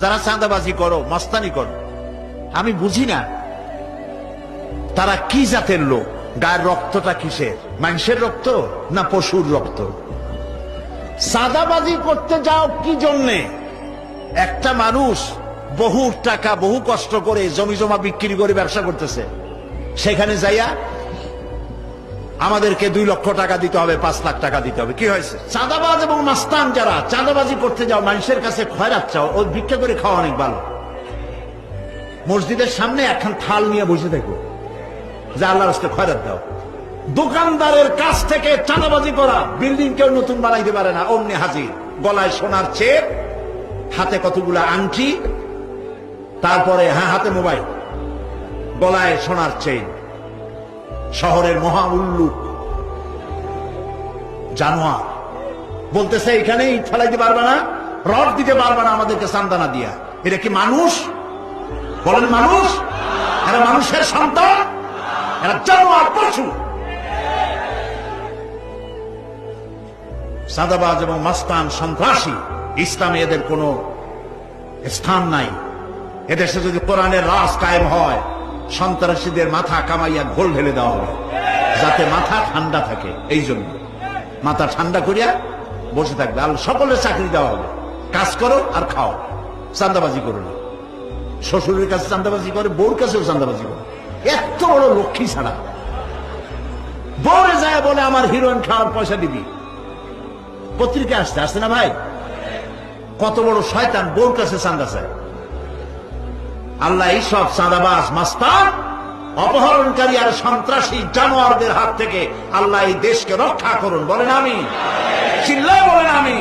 যারা চাঁদাবাজি করো, মস্তানি করো, আমি বুঝি না তারা কি জাতের লোক? গায়ের রক্তটা কিসের? মানুষের রক্ত না পশুর রক্ত? সাদাবাজি করতে যাও কি জন্যে? একটা মানুষ বহু টাকা, বহু কষ্ট করে জমি জমা বিক্রি করে ব্যবসা করতেছে। সেখানে যাইয়া আমাদেরকে দুই লক্ষ টাকা দিতে হবে, পাঁচ লাখ টাকা দিতে হবে। কি হয়েছে? চাঁদাবাজ এবং মাস্তান যারা, চাঁদাবাজি করতে যাও, মানুষের কাছে খয়রাত চাও ও ভিক্ষা করে খাওয়া অনেক ভালো। মসজিদের সামনে একখান থাল নিয়ে বসে দেখো। যে আল্লাহর রাস্তায় খয়রাত দাও। দোকানদারের কাছ থেকে চাঁদাবাজি করা বিল্ডিং কেউ নতুন বানাইতে পারে না, অমনি হাজির। গলায় সোনার চেপ, হাতে কতগুলা আংটি, তারপরে হ্যাঁ হাতে মোবাইল। গলায় সোনার চেইন। শহরের মহা উল্লুক জানোয়ার। বলতেছে এখানে ইট ফেলাইতে পারবে না, রড দিতে পারবে না আমাদেরকে সান্দানা দিয়া। এটা কি মানুষ? বলেন, মানুষ? এরা মানুষের সন্তান, এরা জানোয়ার, পশু। সাদাবাজ এবং মাস্তান সন্ত্রাসী, ইসলামে এদের কোনো স্থান নাই। এদেশে যদি কোরআনের রাস কায়েম হয় সন্ত্রাসীদের মাথা কামাইয়া ঘোল ঢেলে দেওয়া হবে। যাতে মাথা ঠান্ডা থাকে, এই জন্য। মাথা ঠান্ডা করিয়া বসে থাকবে। আর সকলের চাকরি দেওয়া হবে। কাজ করো আর খাও। চান্দাবাজি করো না। শ্বশুরের কাছে চান্দাবাজি করে, বউর কাছেও চান্দাবাজি করে। এত বড় লক্ষ্মী ছাড়া। বউরে যায় বলে, আমার হিরোইন খাওয়ার পয়সা দিবি। পত্রিকা আসতে আসছে না ভাই? কত বড় শয়তান বউর কাছে চান্দা চায়। আল্লাহ এইসব চাঁদাবাজ, মাস্তান, অপহরণকারী আর সন্ত্রাসী জানোয়ারদের হাত থেকে আল্লাহ এই দেশকে রক্ষা করুন। বলেন আমি চিল্লায় বলেন আমি